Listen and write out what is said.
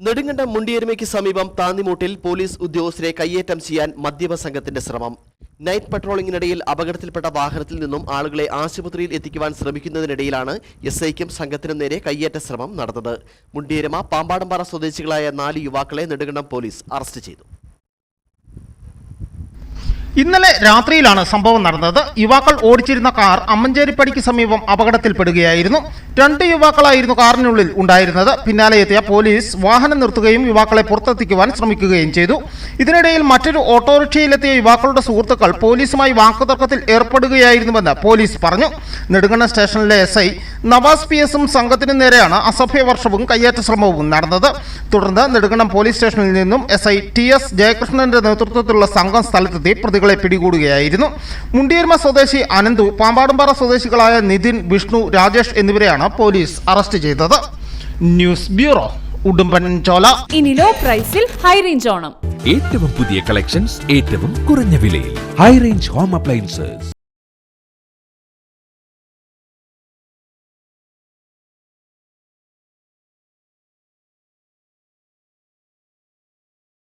നെടുങ്കണ്ടം മുണ്ടിയരുമയ്ക്ക് സമീപം താന്നിമൂട്ടിൽ പോലീസ് ഉദ്യോഗസ്ഥരെ കയ്യേറ്റം ചെയ്യാൻ മദ്യപ സംഘത്തിന്റെ ശ്രമം. നൈറ്റ് പട്രോളിംഗിനിടയിൽ അപകടത്തിൽപ്പെട്ട വാഹനത്തിൽ നിന്നും ആളുകളെ ആശുപത്രിയിൽ എത്തിക്കുവാൻ ശ്രമിക്കുന്നതിനിടയിലാണ് എസ് ഐക്കും സംഘത്തിനും നേരെ കയ്യേറ്റ ശ്രമം നടന്നത്. മുണ്ടിയരുമ പാമ്പാടമ്പാറ സ്വദേശികളായ നാല് യുവാക്കളെ നെടുങ്കണ്ടം പോലീസ് അറസ്റ്റ് ചെയ്തു. ഇന്നലെ രാത്രിയിലാണ് സംഭവം നടന്നത്. യുവാക്കൾ ഓടിച്ചിരുന്ന കാർ അമ്മഞ്ചേരിപ്പടിക്ക് സമീപം അപകടത്തിൽപ്പെടുകയായിരുന്നു. രണ്ട് യുവാക്കളായിരുന്നു കാറിനുള്ളിൽ ഉണ്ടായിരുന്നത്. പിന്നാലെ എത്തിയ പോലീസ് വാഹനം നിർത്തുകയും യുവാക്കളെ പുറത്തെത്തിക്കുവാൻ ശ്രമിക്കുകയും ചെയ്തു. ഇതിനിടയിൽ മറ്റൊരു ഓട്ടോറിക്ഷയിലെത്തിയ യുവാക്കളുടെ സുഹൃത്തുക്കൾ പോലീസുമായി വാക്കുതർക്കത്തിൽ ഏർപ്പെടുകയായിരുന്നുവെന്ന് പോലീസ് പറഞ്ഞു. നെടുങ്കണ്ണ സ്റ്റേഷനിലെ എസ് ഐ നവാസ് പി എസും സംഘത്തിനു നേരെയാണ് അസഭ്യവർഷവും കയ്യേറ്റ ശ്രമവും നടന്നത്. തുടർന്ന് നെടുങ്കണ്ടം പോലീസ് സ്റ്റേഷനിൽ നിന്നും എസ് ഐ ടി എസ് ജയകൃഷ്ണന്റെ നേതൃത്വത്തിലുള്ള സംഘം സ്ഥലത്തെത്തി പ്രതികളെ പിടികൂടുകയായിരുന്നു. മുണ്ടിയർമ സ്വദേശി അനന്തു പാമ്പാടുംപാറ സ്വദേശികളായ നിതിൻ വിഷ്ണു രാജേഷ് എന്നിവരെയാണ് പോലീസ് അറസ്റ്റ് ചെയ്തത്. ന്യൂസ് ബ്യൂറോ ഉടുമ്പൻചോല ഇനി ലോ പ്രൈസിൽ ഹൈ റേഞ്ച് ഓണം. ഏറ്റവും പുതിയ കളക്ഷൻസ് ഏറ്റവും കുറഞ്ഞ വിലയിൽ. High range home appliances